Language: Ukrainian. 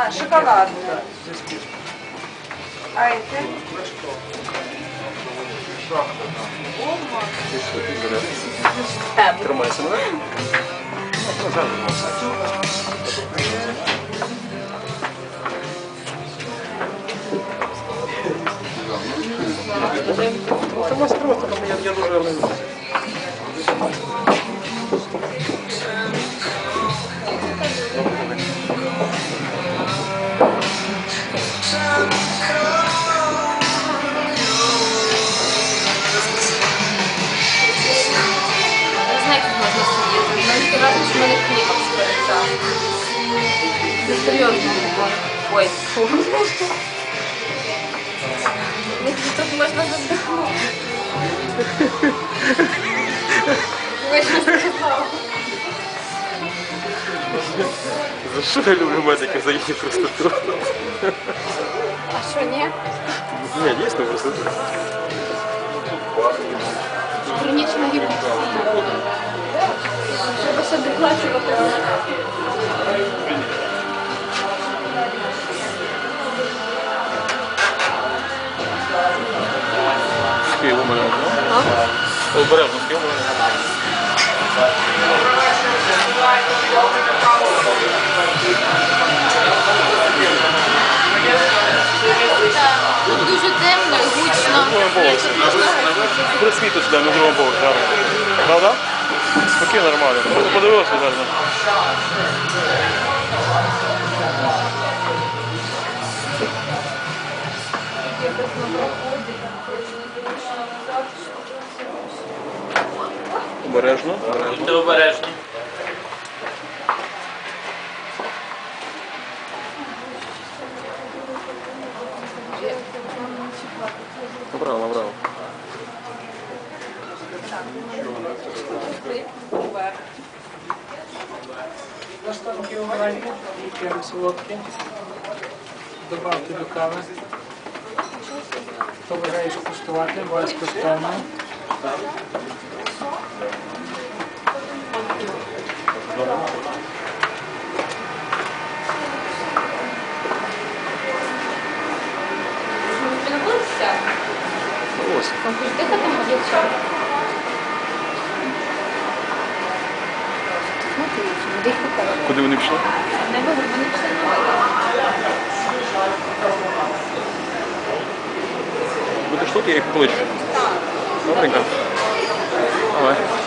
А, шоколад. А эти? Тримайся, ну Тримайся, тримайся, там я, я дуже Мені таке враження, що в мене кліпок сперечав. Це серйозно було. Ой, фу. Мені тут можна задихнути. Ви що сказали? За що я люблю медиків за їхню простоту? А що, ні? Ні, дійсно простоту. Хронічна гіпоксія. Обережно, з Тут дуже темно і гучно. Присвіту сюди, на другому поверсі. Правда? Спокійно, нормально. Просто подивилися гарно. Обережно, обережно. Будьте обережні. Направо, направо. Наставки овальні і солодкі. Добавте до кави. Хто бажає скуштувати, безкоштовно. Буде що? Смотри, дихати. Куди вони пішли? Не буде, вони пішли на воду. Будеш тут, я їх кличу. Rất thành công. Rồi.